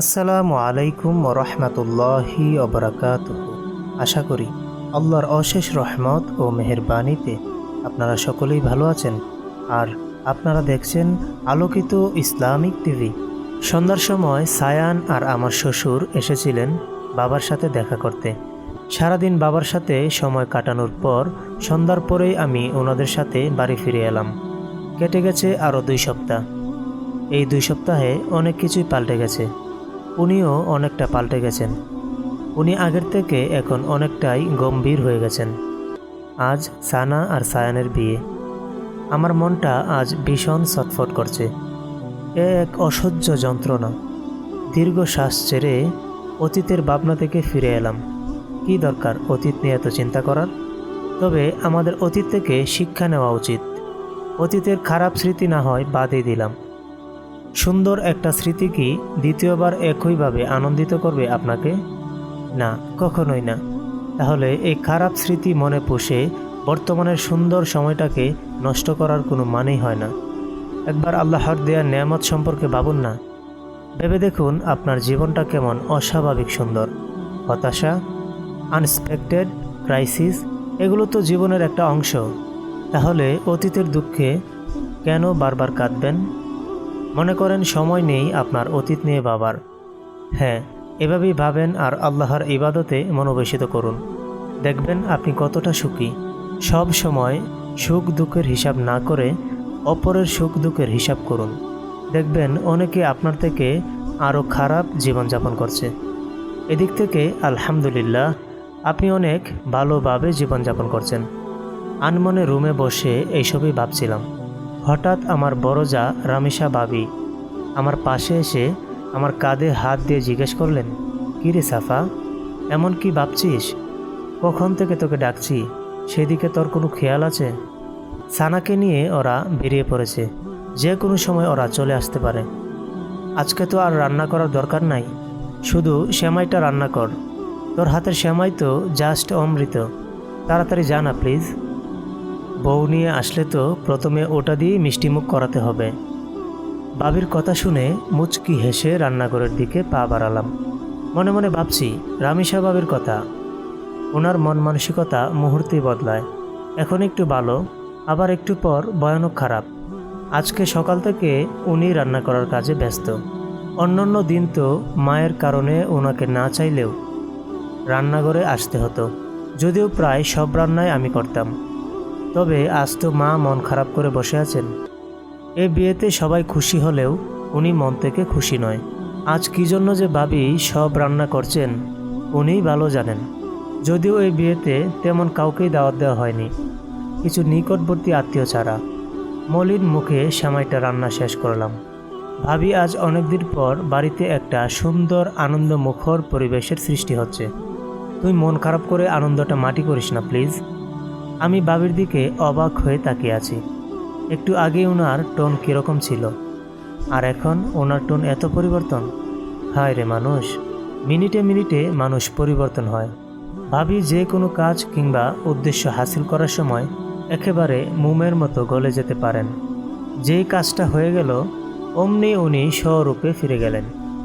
আসসালামু আলাইকুম রহমতুল্লাহি অবরাকাত আশা করি আল্লাহর অশেষ রহমত ও মেহেরবানিতে আপনারা সকলেই ভালো আছেন। আর আপনারা দেখছেন আলোকিত ইসলামিক টিভি। সন্ধ্যার সময় সায়ান আর আমার শ্বশুর এসেছিলেন বাবার সাথে দেখা করতে। সারাদিন বাবার সাথে সময় কাটানোর পর সন্ধ্যার পরেই আমি ওনাদের সাথে বাড়ি ফিরে এলাম। কেটে গেছে আরও দুই সপ্তাহ। এই দুই সপ্তাহে অনেক কিছুই পাল্টে গেছে। উনিও অনেকটা পাল্টে গেছেন। উনি আগের থেকে এখন অনেকটাই গম্ভীর হয়ে গেছেন। আজ সানা আর সায়ানের বিয়ে। আমার মনটা আজ ভীষণ ছটফট করছে। এ এক অসহ্য যন্ত্রণা। দীর্ঘ শ্বাস ছেড়ে অতীতের ভাবনা থেকে ফিরে এলাম। কি দরকার অতীত নিয়ে এত চিন্তা করার? তবে আমাদের অতীত থেকে শিক্ষা নেওয়া উচিত। অতীতের খারাপ স্মৃতি না হয় বাদই দিলাম। সুন্দর একটা স্মৃতি কি দ্বিতীয়বার একইভাবে আনন্দিত করবে আপনাকে? না, কখনোই না। তাহলে এই খারাপ স্মৃতি মনে পুষে বর্তমানের সুন্দর সময়টাকে নষ্ট করার কোনো মানেই হয় না। একবার আল্লাহর দেয়া নেয়ামত সম্পর্কে ভাবুন না। ভেবে দেখুন আপনার জীবনটা কেমন অস্বাভাবিক সুন্দর। হতাশা আনএক্সপেক্টেড ক্রাইসিস এগুলো তো জীবনের একটা অংশ। তাহলে অতীতের দুঃখে কেন বারবার কাঁদবেন? মনে করেন সময় নেই আপনার অতীত নিয়ে বাবার হ্যাঁ এভাবেই ভাবেন আর আল্লাহর ইবাদতে মনোবেশিত করুন। দেখবেন আপনি কতটা সুখী। সব সময় সুখ দুঃখের হিসাব না করে অপরের সুখ দুঃখের হিসাব করুন। দেখবেন অনেকে আপনার থেকে আরও খারাপ জীবনযাপন করছে। এদিক থেকে আলহামদুলিল্লাহ, আপনি অনেক ভালোভাবে জীবনযাপন করছেন। আনমনে রুমে বসে এইসবই ভাবছিলাম। হঠাৎ আমার বড় যা রামিসা বাবি আমার পাশে এসে আমার কাঁধে হাত দিয়ে জিজ্ঞেস করলেন, কী রে সাফা, এমন কি ভাবছিস? কখন থেকে তোকে ডাকছি? সেদিকে তোর কোনো খেয়াল আছে? সানাকে নিয়ে ওরা বেরিয়ে পড়েছে, যে কোনো সময় ওরা চলে আসতে পারে। আজকে তো আর রান্না করার দরকার নাই, শুধু সেমাইটা রান্না কর। তোর হাতের সেমাই তো জাস্ট অমৃত। তাড়াতাড়ি জানা প্লিজ বউ নিয়ে আসলে তো প্রথমে ওটা দিয়ে মিষ্টিমুখ করাতে হবে। বাবির কথা শুনে মুচকি হেসে রান্নাঘরের দিকে পা বাড়ালাম। মনে মনে ভাবছি রামিসা বাবির কথা। ওনার মন মানসিকতা মুহূর্তেই বদলায়। এখন একটু ভালো, আবার একটু পর ভয়ানক খারাপ। আজকে সকাল থেকে উনি রান্না করার কাজে ব্যস্ত। অন্যান্য দিন তো মায়ের কারণে ওনাকে না চাইলেও রান্নাঘরে আসতে হতো। যদিও প্রায় সব রান্নাই আমি করতাম। তবে আজ তো মা মন খারাপ করে বসে আছেন। এ বিয়েতে সবাই খুশি হলেও উনি মন থেকে খুশি নয়। আজ কি জন্য যে ভাবি সব রান্না করছেন, উনিই ভালো জানেন। যদিও এই বিয়েতে তেমন কাউকেই দাওয়াত দেওয়া হয়নি। কিছু নিকটবর্তী আত্মীয় ছাড়া। মলিন মুখে সামাইটা রান্না শেষ করলাম। ভাবি আজ অনেকদিন পর বাড়িতে একটা সুন্দর আনন্দ মুখর পরিবেশের সৃষ্টি হচ্ছে। তুই মন খারাপ করে আনন্দটা মাটি করিস না, প্লিজ। আমি বাবির দিকে অবাক হয়ে তাকিয়ে আছি। একটু আগে ওনার টোন কীরকম ছিল। আর এখন ওনার টোন এত পরিবর্তন? হায় রে মানুষ। মিনিটে মিনিটে মানুষ পরিবর্তন হয়। ভাবি যে কোনো কাজ কিংবা উদ্দেশ্য হাসিল করার সময় একেবারে মোমের মতো গলে যেতে পারেন। যেই কাজটা হয়ে গেল, অমনি উনি স্বরূপে ফিরে গেলেন।